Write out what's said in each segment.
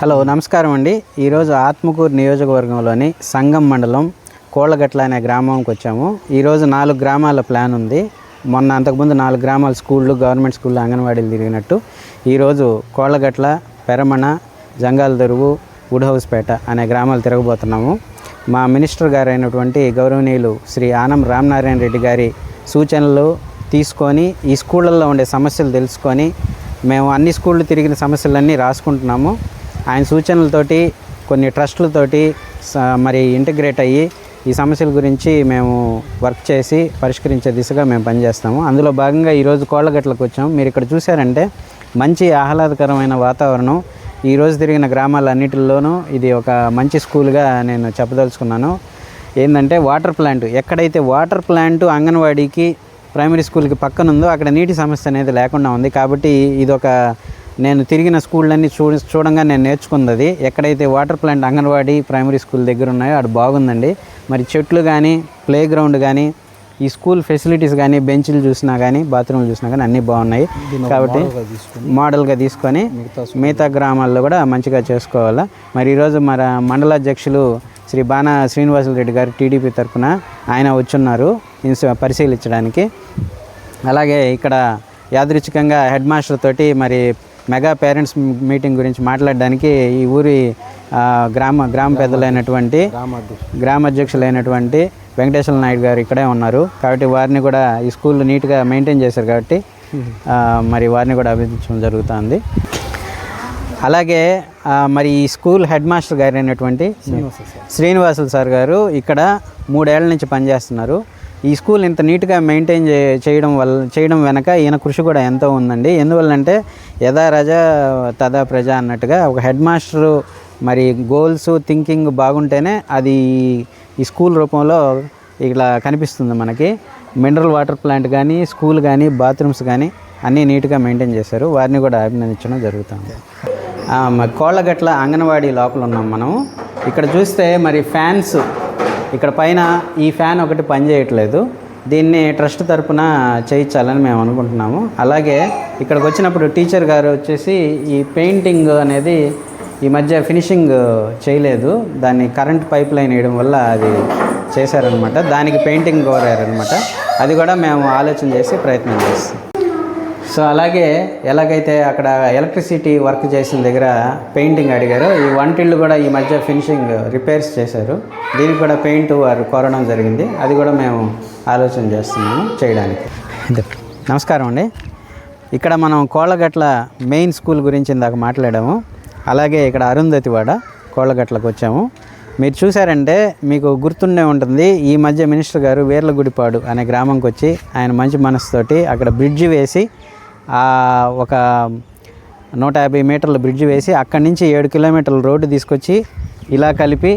Hello నమస్కారం అండి. ఈరోజు ఆత్మకూరు నియోజకవర్గంలోని సంగం మండలం కోళ్ళగట్ల అనే గ్రామంకి వచ్చాము. ఈరోజు నాలుగు గ్రామాల ప్లాన్ ఉంది. మొన్న అంతకుముందు నాలుగు గ్రామాల స్కూళ్ళు గవర్నమెంట్ స్కూళ్ళు అంగన్వాడీలు తిరిగినట్టు. ఈరోజు కోళ్ళగట్ల పెరమణ జంగాల దొరువు వుడ్ హౌస్పేట అనే గ్రామాలు తిరగబోతున్నాము. మా మినిస్టర్ గారు అయినటువంటి గౌరవనీయులు శ్రీ ఆనం రామనారాయణ రెడ్డి గారి సూచనలు తీసుకొని ఈ స్కూళ్ళల్లో ఉండే సమస్యలు తెలుసుకొని మేము అన్ని స్కూళ్ళు తిరిగిన సమస్యలన్నీ రాసుకుంటున్నాము. ఆయన సూచనలతోటి కొన్ని ట్రస్టులతోటి స- మరి ఇంటిగ్రేట్ అయ్యి ఈ సమస్యల గురించి మేము వర్క్ చేసి పరిష్కరించే దిశగా మేము పనిచేస్తాము. అందులో భాగంగా ఈరోజు కోళ్ళగట్లకు వచ్చాము. మీరు ఇక్కడ చూసారంటే మంచి ఆహ్లాదకరమైన వాతావరణం. ఈరోజు తిరిగిన గ్రామాలన్నిటిలోనూ ఇది ఒక మంచి స్కూల్గా నేను చెప్పదలుచుకున్నాను. ఏంటంటే వాటర్ ప్లాంట్. ఎక్కడైతే వాటర్ ప్లాంట్ అంగన్వాడీకి ప్రైమరీ స్కూల్కి పక్కన ఉందో అక్కడ నీటి సమస్య అనేది లేకుండా ఉంది. కాబట్టి ఇది ఒక నేను తిరిగిన స్కూళ్ళన్నీ చూ చూడంగా నేను నేర్చుకున్నది ఎక్కడైతే water plant anganwadi primary school దగ్గర ఉన్నాయో అక్కడ బాగుందండి. మరి చెట్లు కానీ ప్లే గ్రౌండ్ కానీ ఈ స్కూల్ ఫెసిలిటీస్ కానీ బెంచ్లు చూసినా కానీ బాత్రూమ్లు చూసినా కానీ అన్నీ బాగున్నాయి. కాబట్టి మోడల్గా తీసుకొని మిగతా గ్రామాల్లో కూడా మంచిగా చేసుకోవాలా. మరి ఈరోజు మన మండల అధ్యక్షులు శ్రీ బాణ శ్రీనివాసులు రెడ్డి గారు టీడీపీ తరఫున ఆయన వచ్చున్నారు పరిశీలించడానికి. అలాగే ఇక్కడ యాదృచ్ఛికంగా హెడ్ మాస్టర్ తోటి మరి మెగా పేరెంట్స్ మీటింగ్ గురించి మాట్లాడడానికి ఈ ఊరి గ్రామ గ్రామ పెద్దలైనటువంటి గ్రామ అధ్యక్షులైనటువంటి వెంకటేశ్వర నాయుడు గారు ఇక్కడే ఉన్నారు. కాబట్టి వారిని కూడా ఈ స్కూల్ నీట్గా మెయింటైన్ చేశారు కాబట్టి మరి వారిని కూడా అభినందించడం జరుగుతుంది. అలాగే మరి ఈ స్కూల్ హెడ్ మాస్టర్ గారు అయినటువంటి శ్రీనివాసులు సార్ గారు ఇక్కడ మూడేళ్ళ నుంచి పనిచేస్తున్నారు. ఈ స్కూల్ ఇంత నీట్గా మెయింటైన్ చే చేయడం వల్ల చేయడం వెనక ఈయన కృషి కూడా ఎంతో ఉందండి. ఎందువల్లంటే యథా రజ తదా ప్రజ అన్నట్టుగా ఒక హెడ్ మాస్టరు మరి గోల్స్ థింకింగ్ బాగుంటేనే అది ఈ స్కూల్ రూపంలో ఇలా కనిపిస్తుంది మనకి. మినరల్ వాటర్ ప్లాంట్ కానీ స్కూల్ కానీ బాత్రూమ్స్ కానీ అన్నీ నీట్గా మెయింటైన్ చేశారు. వారిని కూడా అభినందించడం జరుగుతుంది. కోళ్ళగట్ల అంగన్వాడీ లోపల ఉన్నాం మనం ఇక్కడ చూస్తే మరి ఫ్యాన్స్ ఇక్కడ పైన ఈ ఫ్యాన్ ఒకటి పనిచేయట్లేదు దీన్ని ట్రస్ట్ తరపున చేయించాలని మేము అనుకుంటున్నాము. అలాగే ఇక్కడికి వచ్చినప్పుడు టీచర్ గారు వచ్చేసి ఈ పెయింటింగ్ అనేది ఈ మధ్య ఫినిషింగ్ చేయలేదు. దాన్ని కరెంట్ పైప్ లైన్ వేయడం వల్ల అది చేశారనమాట దానికి పెయింటింగ్ కోరారనమాట అది కూడా మేము ఆలోచన చేసి ప్రయత్నం చేస్తాం. సో అలాగే ఎలాగైతే అక్కడ ఎలక్ట్రిసిటీ వర్క్ చేసిన దగ్గర పెయింటింగ్ అడిగారో ఈ వంటిళ్ళు కూడా ఈ మధ్య ఫినిషింగ్ రిపేర్స్ చేశారు. దీనికి కూడా పెయింట్ వారు కోరడం జరిగింది. అది కూడా మేము ఆలోచన చేస్తున్నాము చేయడానికి. నమస్కారం అండి. ఇక్కడ మనం కోళ్ళగట్ల మెయిన్ స్కూల్ గురించి ఇందాక మాట్లాడాము. అలాగే ఇక్కడ అరుంధతివాడ కోళ్ళగట్లకు వచ్చాము. మీరు చూసారంటే మీకు గుర్తుండే ఉంటుంది ఈ మధ్య మినిస్టర్ గారు వీర్లగుడిపాడు అనే గ్రామంకి వచ్చి ఆయన మంచి మనసుతోటి అక్కడ బ్రిడ్జి వేసి ఒక నూట యాభై మీటర్ల బ్రిడ్జ్ వేసి అక్కడి నుంచి ఏడు కిలోమీటర్ల రోడ్డు తీసుకొచ్చి ఇలా కలిపి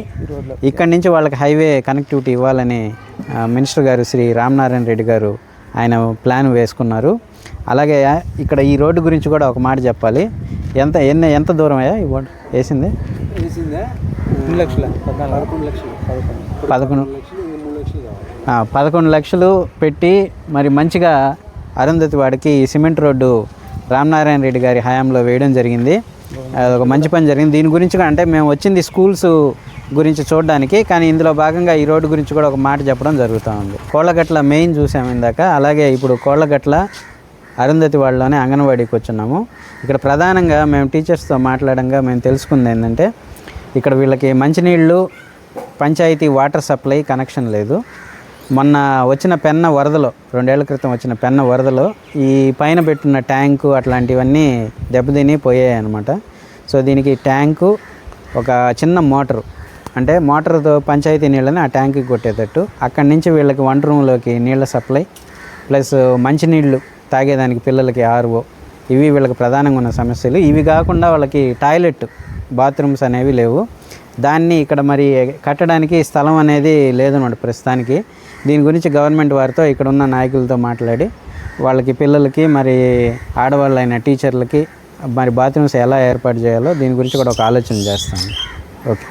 ఇక్కడి నుంచి వాళ్ళకి హైవే కనెక్టివిటీ ఇవ్వాలని మినిస్టర్ గారు శ్రీ రామనారాయణ రెడ్డి గారు ఆయన ప్లాన్ వేసుకున్నారు. అలాగే ఇక్కడ ఈ రోడ్డు గురించి కూడా ఒక మాట చెప్పాలి. ఎంత ఎన్ని ఎంత దూరం అయ్యా ఈ రోడ్డు వేసింది? లక్షల? లక్షలు పదకొండు లక్షలు పెట్టి మరి మంచిగా అరుంధతి వాడికి సిమెంట్ రోడ్డు రామనారాయణ రెడ్డి గారి హయాంలో వేయడం జరిగింది. అది ఒక మంచి పని జరిగింది. దీని గురించి కూడా అంటే మేము వచ్చింది స్కూల్స్ గురించి చూడడానికి కానీ ఇందులో భాగంగా ఈ రోడ్డు గురించి కూడా ఒక మాట చెప్పడం జరుగుతూ ఉంది. కోళ్ళగట్ల మెయిన్ చూసాము ఇందాక. అలాగే ఇప్పుడు కోళ్ళగట్ల అరుంధతి వాళ్ళలోనే అంగన్వాడీకి వచ్చున్నాము ఇక్కడ ప్రధానంగా మేము టీచర్స్తో మాట్లాడంగా మేము తెలుసుకుంది ఏంటంటే ఇక్కడ వీళ్ళకి మంచినీళ్ళు పంచాయతీ వాటర్ సప్లై కనెక్షన్ లేదు. మొన్న వచ్చిన పెన్న వరదలో రెండేళ్ళ క్రితం వచ్చిన పెన్న వరదలో ఈ పైన పెట్టిన ట్యాంకు అట్లాంటివన్నీ దెబ్బతిని పోయాయి అనమాట సో దీనికి ట్యాంకు ఒక చిన్న మోటరు అంటే మోటార్తో పంచాయతీ నీళ్ళని ఆ ట్యాంక్కి కొట్టేటట్టు అక్కడి నుంచి వీళ్ళకి వంట రూమ్లోకి నీళ్ళ సప్లై ప్లస్ మంచినీళ్ళు తాగేదానికి పిల్లలకి ఆర్ఓ ఇవి వీళ్ళకి ప్రధానంగా ఉన్న సమస్యలు. ఇవి కాకుండా వాళ్ళకి టాయిలెట్ బాత్రూమ్స్ అనేవి లేవు. దాన్ని ఇక్కడ మరి కట్టడానికి స్థలం అనేది లేదన్నమాట ప్రస్తుతానికి. దీని గురించి గవర్నమెంట్ వారితో ఇక్కడ ఉన్న నాయకులతో మాట్లాడి వాళ్ళకి పిల్లలకి మరి ఆడవాళ్ళైన టీచర్లకి మరి బాత్రూమ్స్ ఎలా ఏర్పాటు చేయాలో దీని గురించి కూడా ఒక ఆలోచన చేస్తాం ఓకే.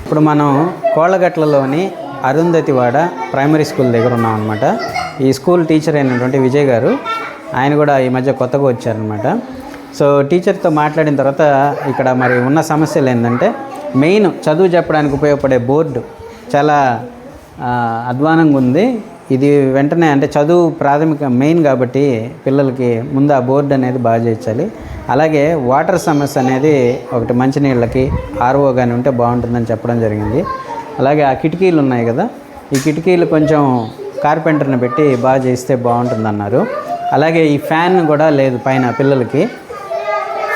ఇప్పుడు మనం కోళ్ళగట్లలోని అరుంధతివాడ ప్రైమరీ స్కూల్ దగ్గర ఉన్నాం అనమాట ఈ స్కూల్ టీచర్ అయినటువంటి విజయ్ గారు ఆయన కూడా ఈ మధ్య కొత్తగా వచ్చారనమాట సో టీచర్తో మాట్లాడిన తర్వాత ఇక్కడ మరి ఉన్న సమస్యలు ఏంటంటే మెయిన్ చదువు చెప్పడానికి ఉపయోగపడే బోర్డు చాలా అధ్వానంగా ఉంది. ఇది వెంటనే అంటే చదువు ప్రాథమిక మెయిన్ కాబట్టి పిల్లలకి ముందు ఆ బోర్డు అనేది బాగా చేయించాలి. అలాగే వాటర్ సమస్య అనేది ఒకటి మంచినీళ్ళకి ఆర్ఓ కానీ ఉంటే బాగుంటుందని చెప్పడం జరిగింది. అలాగే ఆ కిటికీలు ఉన్నాయి కదా ఈ కిటికీలు కొంచెం కార్పెంటర్ని పెట్టి బాగా చేస్తే బాగుంటుందన్నారు. అలాగే ఈ ఫ్యాన్ కూడా లేదు పైన పిల్లలకి.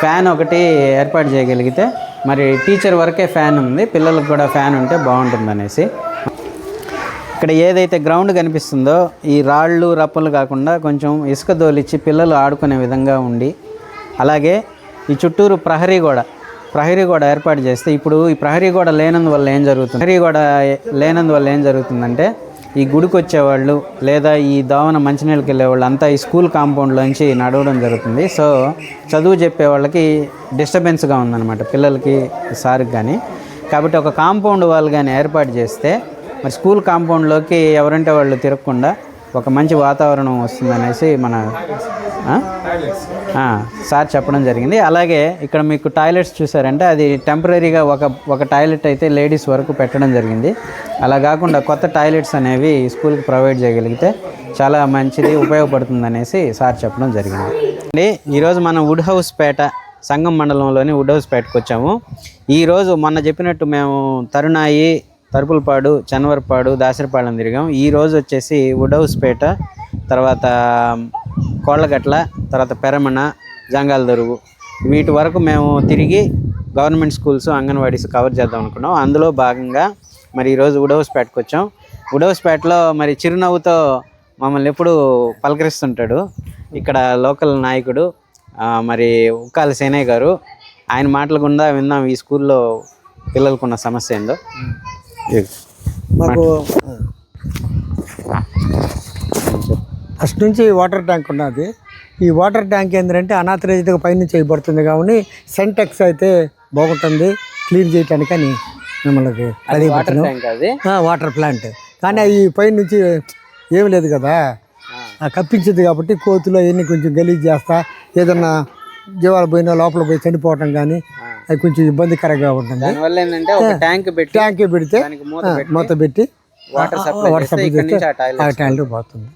ఫ్యాన్ ఒకటి ఏర్పాటు చేయగలిగితే మరి టీచర్ వరకే ఫ్యాన్ ఉంది పిల్లలకు కూడా ఫ్యాన్ ఉంటే బాగుంటుంది అనేసి ఇక్కడ ఏదైతే గ్రౌండ్ కనిపిస్తుందో ఈ రాళ్ళు రప్పలు కాకుండా కొంచెం ఇసుక దోలిచ్చి పిల్లలు ఆడుకునే విధంగా ఉండి అలాగే ఈ చుట్టూరు ప్రహరీ గోడ ప్రహరీ గోడ ఏర్పాటు చేస్తే ఇప్పుడు ఈ ప్రహరీ గోడ లేనందువల్ల ఏం జరుగుతుంది? ప్రహరీ గోడ లేనందువల్ల ఏం జరుగుతుందంటే ఈ గుడికి వచ్చేవాళ్ళు లేదా ఈ దావన మంచినీళ్ళకి వెళ్ళేవాళ్ళు అంతా ఈ స్కూల్ కాంపౌండ్లోంచి నడవడం జరుగుతుంది. సో చదువు చెప్పే వాళ్ళకి డిస్టర్బెన్స్గా ఉందన్నమాట పిల్లలకి సార్కి కానీ కాబట్టి ఒక కాంపౌండ్ వాళ్ళు కానీ ఏర్పాటు చేస్తే మరి స్కూల్ కాంపౌండ్లోకి ఎవరంటే వాళ్ళు తిరగకుండా ఒక మంచి వాతావరణం వస్తుందనేసి మన సార్ చెప్పడం జరిగింది. అలాగే ఇక్కడ మీకు టాయిలెట్స్ చూసారంటే అది టెంపరీగా ఒక ఒక టాయిలెట్ అయితే లేడీస్ వరకు పెట్టడం జరిగింది. అలా కాకుండా కొత్త టాయిలెట్స్ అనేవి స్కూల్కి ప్రొవైడ్ చేయగలిగితే చాలా మంచిది ఉపయోగపడుతుంది అనేసి సార్ చెప్పడం జరిగింది. అండి ఈరోజు మనం వుడ్ హౌస్ పేట సంగం మండలంలోని వుడ్ హౌస్ పేటకు వచ్చాము. ఈరోజు మొన్న చెప్పినట్టు మేము తరుణాయి తరుపులపాడు చనవరపాడు దాసరిపాళెం తిరిగాం. ఈ రోజు వచ్చేసి వుడ్ హౌస్ పేట తర్వాత కోళ్ళగట్ల తర్వాత పెరమణ జంగాలదరువు వీటి వరకు మేము తిరిగి గవర్నమెంట్ స్కూల్స్ అంగన్వాడీస్ కవర్ చేద్దాం అనుకున్నాం. అందులో భాగంగా మరి ఈరోజు ఉడవస్పేటకు వచ్చాం. ఉడవస్పేటలో మరి చిరునవ్వుతో మమ్మల్ని ఎప్పుడు పలకరిస్తుంటాడు. ఇక్కడ లోకల్ నాయకుడు మరి ఉక్కాల సేనయ్య గారు. ఆయన మాటలు గుండా విన్నాం ఈ స్కూల్లో పిల్లలకున్న సమస్య ఏందో. మాకు ఫస్ట్ నుంచి వాటర్ ట్యాంక్ ఉన్నది. ఈ వాటర్ ట్యాంక్ ఏంటంటే అనాథరైజ్డ్గా పైనుంచి చేయబడుతుంది కాబట్టి సెంటెక్స్ అయితే బాగుంటుంది. క్లీన్ చేయటానికి అని మిమ్మల్ని అది వాటర్ అది? ప్లాంట్. కానీ ఈ పైన నుంచి ఏమి లేదు కదా. ఆ. కప్పించింది కాబట్టి కోతులు అవన్నీ కొంచెం గలీజ్ చేస్తా. ఏదన్నా జీవాలు పోయినా లోపల పోయి చనిపోవటం కానీ అది కొంచెం ఇబ్బందికరంగా ఉంటుంది. ట్యాంక్ పెడితే మూత పెట్టి వాటర్ సప్లై వాటర్ చేస్తే సప్లై ఆ ట్యాంక్ పోతుంది.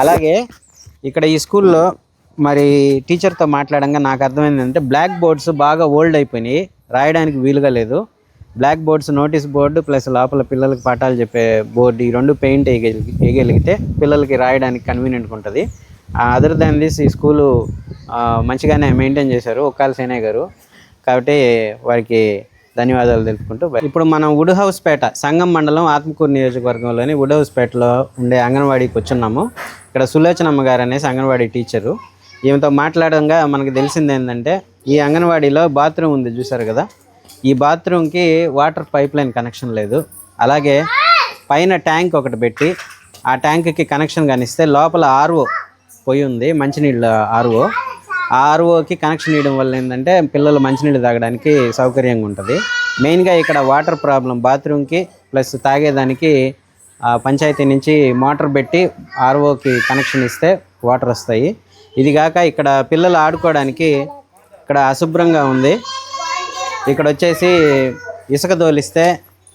అలాగే ఇక్కడ ఈ స్కూల్లో మరి టీచర్తో మాట్లాడంగా నాకు అర్థమైందంటే బ్లాక్ బోర్డ్స్ బాగా ఓల్డ్ అయిపోయినాయి. రాయడానికి వీలుగా లేదు. Black boards notice board plus లోపల పిల్లలకి పాఠాలు చెప్పే బోర్డు ఈ రెండు పెయింట్ వేయగలిగితే పిల్లలకి రాయడానికి కన్వీనియంట్గా ఉంటుంది. అదర్ దాన్ దిస్ ఈ స్కూలు మంచిగానే మెయింటైన్ చేశారు. ఒక్కాల సేనయ్య గారు. కాబట్టి వారికి ధన్యవాదాలు తెలుపుకుంటూ ఇప్పుడు మనం వుడ్ హౌస్ పేట సంగం మండలం ఆత్మకూరు నియోజకవర్గంలోని వుడ్ హౌస్ పేటలో ఉండే అంగన్వాడీకి వచ్చున్నాము. ఇక్కడ సులోచనమ్మ గారు అనేసి అంగన్వాడీ టీచరు. ఈమెతో మాట్లాడంగా మనకు తెలిసింది ఏంటంటే ఈ అంగన్వాడీలో బాత్రూమ్ ఉంది చూసారు కదా? ఈ బాత్రూమ్కి వాటర్ పైప్ లైన్ కనెక్షన్ లేదు. అలాగే పైన ట్యాంక్ ఒకటి పెట్టి ఆ ట్యాంక్కి కనెక్షన్ కానిస్తే లోపల ఆర్ఓ పొయ్యి ఉంది మంచినీళ్ళ ఆర్ఓ. ఆర్ఓకి కనెక్షన్ ఇవ్వడం వల్ల ఏంటంటే పిల్లలు మంచినీళ్ళు తాగడానికి సౌకర్యంగా ఉంటుంది. మెయిన్గా ఇక్కడ వాటర్ ప్రాబ్లం బాత్రూమ్కి ప్లస్ తాగేదానికి ఆ పంచాయతీ నుంచి మోటార్ పెట్టి ఆర్ఓకి కనెక్షన్ ఇస్తే వాటర్ వస్తాయి. ఇది కాక ఇక్కడ పిల్లలు ఆడుకోవడానికి ఇక్కడ అశుభ్రంగా ఉంది. ఇక్కడ వచ్చేసి ఇసుక తోలిస్తే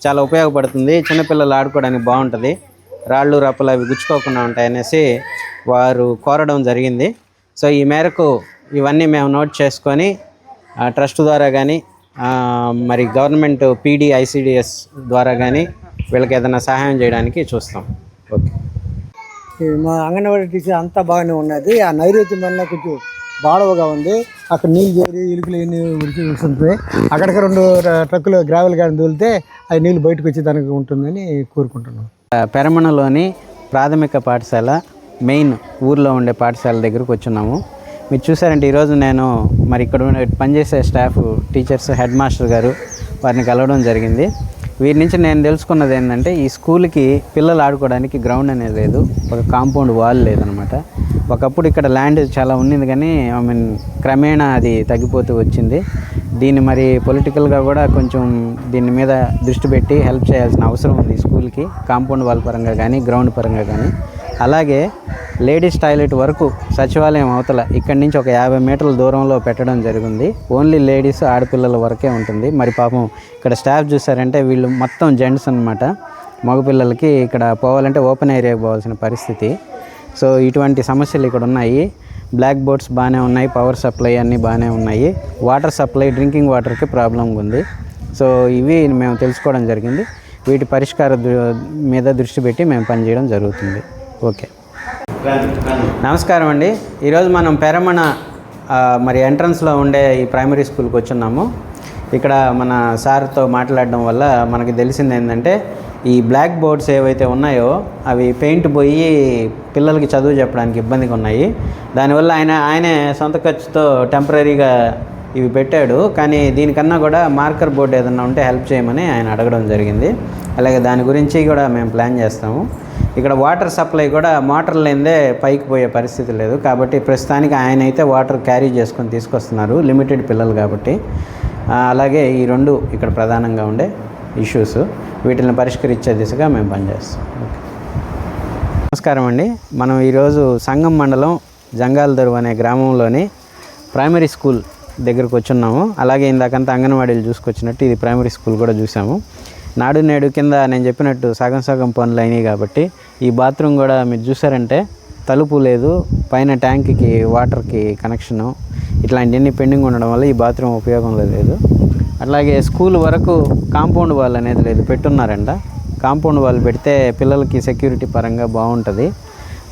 చాలా ఉపయోగపడుతుంది. చిన్నపిల్లలు ఆడుకోవడానికి బాగుంటుంది. రాళ్ళు రప్పలు అవి గుచ్చుకోకుండా ఉంటాయనేసి వారు కోరడం జరిగింది. సో ఈ మేరకు ఇవన్నీ మేము నోట్ చేసుకొని ట్రస్ట్ ద్వారా కానీ మరి గవర్నమెంట్ పీడీ ఐసిడిఎస్ ద్వారా కానీ వీళ్ళకి ఏదైనా సహాయం చేయడానికి చూస్తాం. ఓకే. మా అంగన్వాడీ టీచర్ అంతా బాగానే ఉన్నది. ఆ నైరుతి వల్ల కొంచెం బాడవగా ఉంది. అక్కడ నీళ్ళు చేరి ఇలుకలు ఎన్ని ఉంటుంది అక్కడికి రెండు ట్రక్కులు గ్రావెల్ గాడిని తోలితే ఆ నీళ్ళు బయటకు వచ్చేదానికి ఉంటుందని కోరుకుంటున్నాం. పెరమణలోని ప్రాథమిక పాఠశాల మెయిన్ ఊర్లో ఉండే పాఠశాల దగ్గరకు వచ్చున్నాము మీరు చూసారంటే ఈరోజు నేను మరి ఇక్కడ పనిచేసే స్టాఫ్ టీచర్స్ హెడ్ మాస్టర్ గారు వారిని కలవడం జరిగింది. వీరి నుంచి నేను తెలుసుకున్నది ఏంటంటే ఈ స్కూల్కి పిల్లలు ఆడుకోవడానికి గ్రౌండ్ అనేది లేదు ఒక కాంపౌండ్ వాల్ లేదనమాట. ఒకప్పుడు ఇక్కడ ల్యాండ్ చాలా ఉన్నింది కానీ ఐ మీన్ క్రమేణా అది తగ్గిపోతూ వచ్చింది. దీన్ని మరి పొలిటికల్గా కూడా కొంచెం దీని మీద దృష్టి పెట్టి హెల్ప్ చేయాల్సిన అవసరం ఉంది స్కూల్కి కాంపౌండ్ వాల్ పరంగా కానీ గ్రౌండ్ పరంగా కానీ. అలాగే లేడీస్ టాయిలెట్ వరకు సచివాలయం అవతల ఇక్కడి నుంచి ఒక యాభై మీటర్ల దూరంలో పెట్టడం జరిగింది. ఓన్లీ లేడీస్ ఆడపిల్లల వరకే ఉంటుంది. మరి పాపం ఇక్కడ స్టాఫ్ చూసారంటే వీళ్ళు మొత్తం జెంట్స్ అనమాట మగపిల్లలకి ఇక్కడ పోవాలంటే ఓపెన్ ఏరియాకి పోవాల్సిన పరిస్థితి. సో ఇటువంటి సమస్యలు ఇక్కడ ఉన్నాయి. బ్లాక్ బోర్డ్స్ బాగానే ఉన్నాయి. పవర్ సప్లై అన్నీ బాగానే ఉన్నాయి. వాటర్ సప్లై డ్రింకింగ్ వాటర్కి ప్రాబ్లం ఉంది. సో ఇవి మేము తెలుసుకోవడం జరిగింది. వీటి పరిష్కార మీద దృష్టి పెట్టి మేము పనిచేయడం జరుగుతుంది. ఓకే. నమస్కారం అండి ఈరోజు మనం పెరమణ మరి ఎంట్రన్స్లో ఉండే ఈ ప్రైమరీ స్కూల్కి వచ్చున్నాము. ఇక్కడ మన సార్తో మాట్లాడడం వల్ల మనకి తెలిసింది ఏంటంటే ఈ బ్లాక్ బోర్డ్స్ ఏవైతే ఉన్నాయో అవి పెయింట్ పోయి పిల్లలకి చదువు చెప్పడానికి ఇబ్బందిగా ఉన్నాయి. దానివల్ల ఆయన ఆయనే సొంత ఖర్చుతో టెంపరీగా ఇవి పెట్టాడు. కానీ దీనికన్నా కూడా మార్కర్ బోర్డు ఏదన్నా ఉంటే హెల్ప్ చేయమని ఆయన అడగడం జరిగింది. అలాగే దాని గురించి కూడా మేము ప్లాన్ చేస్తాము. ఇక్కడ వాటర్ సప్లై కూడా మోటార్ లేనిదే పైకి పోయే పరిస్థితి లేదు. కాబట్టి ప్రస్తుతానికి ఆయన అయితే వాటర్ క్యారీ చేసుకొని తీసుకొస్తున్నారు లిమిటెడ్ పిల్లలు కాబట్టి. అలాగే ఈ రెండు ఇక్కడ ప్రధానంగా ఉండే ఇష్యూస్ వీటిని పరిష్కరించే దిశగా మేము పనిచేస్తాం. ఓకే. నమస్కారం అండి. మనం ఈరోజు సంగం మండలం జంగాలదరువు అనే గ్రామంలోని ప్రైమరీ స్కూల్ దగ్గరకు వచ్చున్నాము. అలాగే ఇందాకంతా అంగన్వాడీలు చూసుకొచ్చినట్టు ఇది ప్రైమరీ స్కూల్ కూడా చూసాము. నాడు నేడు కింద నేను చెప్పినట్టు సగం సగం పనులు అయినాయి కాబట్టి ఈ బాత్రూమ్ కూడా మీరు చూసారంటే తలుపు లేదు పైన ట్యాంక్కి వాటర్కి కనెక్షను ఇట్లాంటివన్నీ పెండింగ్ ఉండడం వల్ల ఈ బాత్రూమ్ ఉపయోగంలో లేదు. అట్లాగే స్కూల్ వరకు కాంపౌండ్ వాల్ అనేది లేదు పెట్టున్నారంట. కాంపౌండ్ వాల్ పెడితే పిల్లలకి సెక్యూరిటీ పరంగా బాగుంటుంది.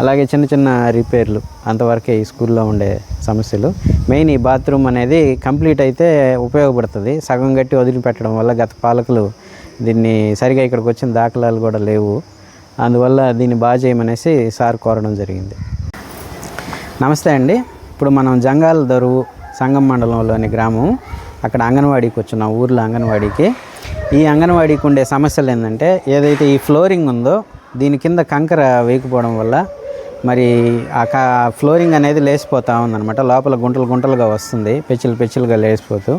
అలాగే చిన్న చిన్న రిపేర్లు అంతవరకే ఈ స్కూల్లో ఉండే సమస్యలు. మెయిన్ ఈ బాత్రూమ్ అనేది కంప్లీట్ అయితే ఉపయోగపడుతుంది. సగం గట్టి వదిలిపెట్టడం వల్ల గత పాలకులు దీన్ని సరిగా ఇక్కడికి వచ్చిన దాఖలాలు కూడా లేవు. అందువల్ల దీన్ని బాగా చేయమనేసి సార్ కోరడం జరిగింది. నమస్తే అండి. ఇప్పుడు మనం జంగాల దరువు సంగం మండలంలోని గ్రామం. అక్కడ అంగన్వాడీకి వచ్చిన ఊర్లో అంగన్వాడీకి. ఈ అంగన్వాడీకి ఉండే సమస్యలు ఏంటంటే ఏదైతే ఈ ఫ్లోరింగ్ ఉందో దీని కింద కంకర వేయకపోవడం వల్ల మరి ఆ ఫ్లోరింగ్ అనేది లేచిపోతూ ఉందన్నమాట. లోపల గుంటలు గుంటలుగా వస్తుంది పెచ్చులు పెచ్చులుగా లేచిపోతూ.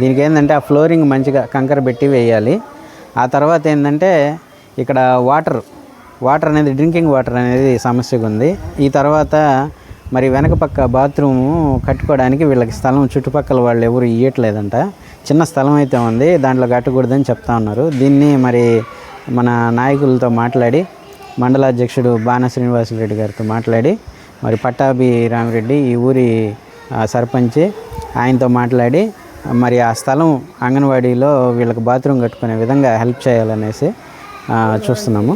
దీనికి ఏంటంటే ఆ ఫ్లోరింగ్ మంచిగా కంకర పెట్టి వేయాలి. ఆ తర్వాత ఏంటంటే ఇక్కడ వాటర్ వాటర్ అనేది డ్రింకింగ్ వాటర్ అనేది సమస్యగా ఉంది. ఈ తర్వాత మరి వెనక పక్క బాత్రూము కట్టుకోవడానికి వీళ్ళకి స్థలం చుట్టుపక్కల వాళ్ళు ఎవరు ఇవ్వట్లేదంట చిన్న స్థలం అయితే ఉంది దాంట్లో కట్టకూడదని చెప్తా ఉన్నారు. దీన్ని మరి మన నాయకులతో మాట్లాడి మండలాధ్యక్షుడు బాణ శ్రీనివాసరెడ్డి గారితో మాట్లాడి మరి పట్టాభి రామిరెడ్డి ఈ ఊరి సర్పంచి సర్పంచ్ ఆయనతో మాట్లాడి మరి ఆ స్థలం అంగన్వాడీలో వీళ్ళకి బాత్రూమ్ కట్టుకునే విధంగా హెల్ప్ చేయాలనేసి చూస్తున్నాము.